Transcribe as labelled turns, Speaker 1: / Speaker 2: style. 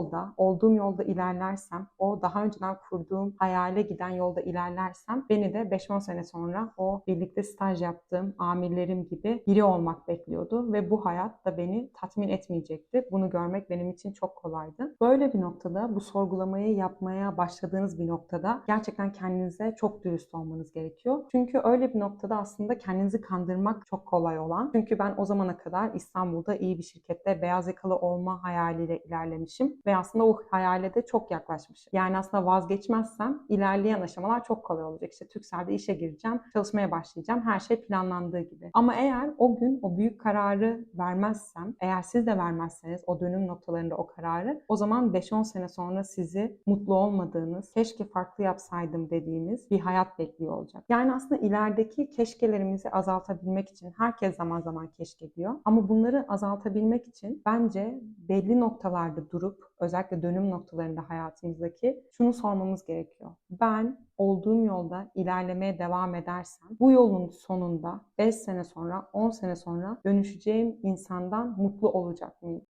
Speaker 1: yolda, olduğum yolda ilerlersem, o daha önceden kurduğum hayale giden yolda ilerlersem beni de 5-10 sene sonra o birlikte staj yaptığım amirlerim gibi biri olmak bekliyordu ve bu hayat da beni tatmin etmeyecekti. Bunu görmek benim için çok kolaydı. Böyle bir noktada bu sorgulamayı yapmaya başladığınız bir noktada gerçekten kendinize çok dürüst olmanız gerekiyor. Çünkü öyle bir noktada aslında kendinizi kandırmak çok kolay olan. Çünkü ben o zamana kadar İstanbul'da iyi bir şirkette beyaz yakalı olma hayaliyle ilerlemişim ve aslında o hayale de çok yaklaşmışım. Yani aslında vazgeçmezsem ilerleyen aşamalar çok kolay olacak. İşte Türkcell'de işe gireceğim, çalışmaya başlayacağım. Her şey planlandığı gibi. Ama eğer o gün o büyük kararı vermezsem, eğer siz de vermezseniz o dönüm noktalarında o kararı, o zaman 5-10 sene sonra sizi mutlu olmadığınız, keşke farklı yapsaydım dediğiniz bir hayat bekliyor olacak. Yani aslında ilerideki keşkelerimizi azaltabilmek için herkes zaman zaman keşke diyor. Ama bunları azaltabilmek için bence belli noktalarda durup özellikle dönüm noktalarında hayatımızdaki şunu sormamız gerekiyor. Ben olduğum yolda ilerlemeye devam edersem bu yolun sonunda 5 sene sonra 10 sene sonra dönüşeceğim insandan mutlu olacak mıyım?